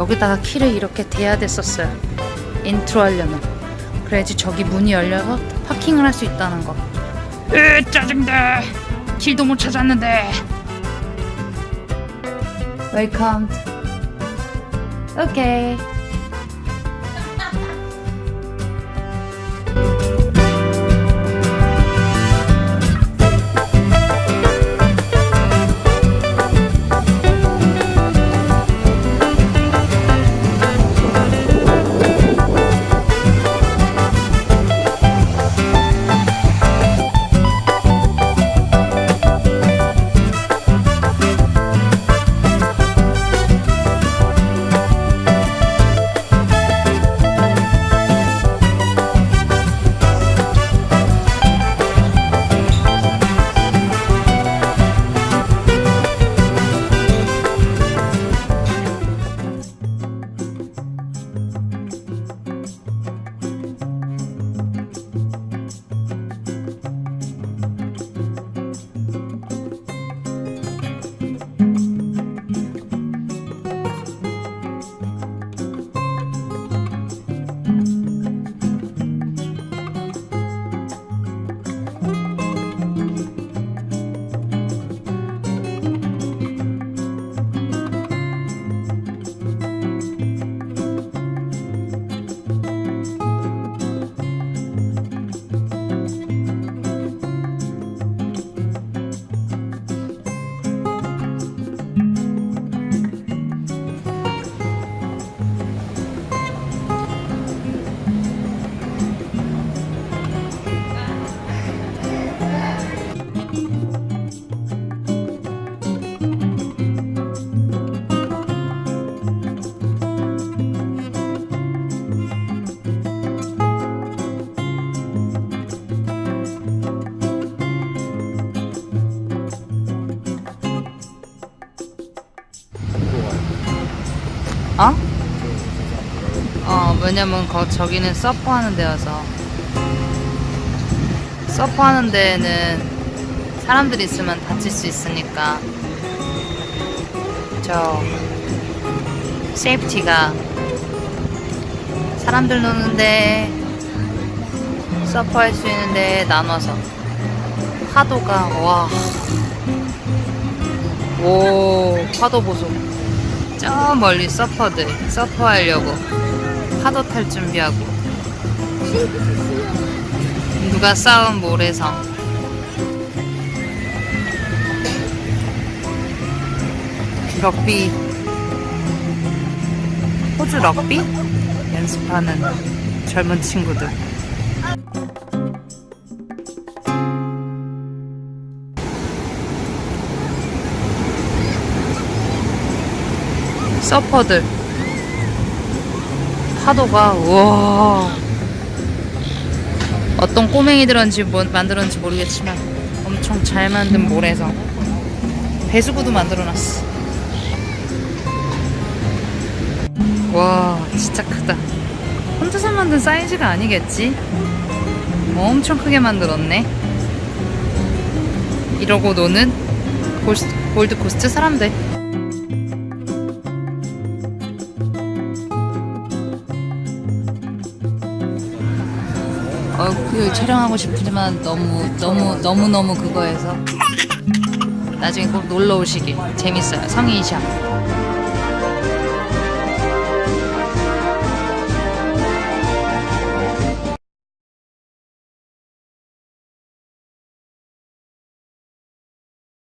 여기다가 키를 이렇게 대야 됐었어요. 인트로 하려면. 그래야지 저기 문이 열려서 파킹을 할 수 있다는 거. 으 짜증나. 길도 못 찾았는데. 웰컴. 오케이. 왜냐면 거, 저기는 서퍼 하는 데여서. 서퍼 하는 데는 사람들 있으면 다칠 수 있으니까. 저, 세이프티가 사람들 노는데, 서퍼 할 수 있는데 나눠서. 파도가, 와. 오, 파도 보소. 저 멀리 서퍼들 서퍼 하려고 파도 탈 준비하고. 누가 쌓은 모래성. 럭비. 호주 럭비? 연습하는 젊은 친구들. 서퍼들 파도가 우와. 어떤 꼬맹이들은지 뭐, 만들었는지 모르겠지만 엄청 잘 만든 모래성 배수구도 만들어놨어. 와 진짜 크다. 혼자서 만든 사이즈가 아니겠지? 엄청 크게 만들었네. 이러고 노는 골드코스트 사람들 어, 그 촬영하고 싶지만 너무 너무 너무 너무 그거에서 나중에 꼭 놀러 오시길. 재밌어요. 성인샵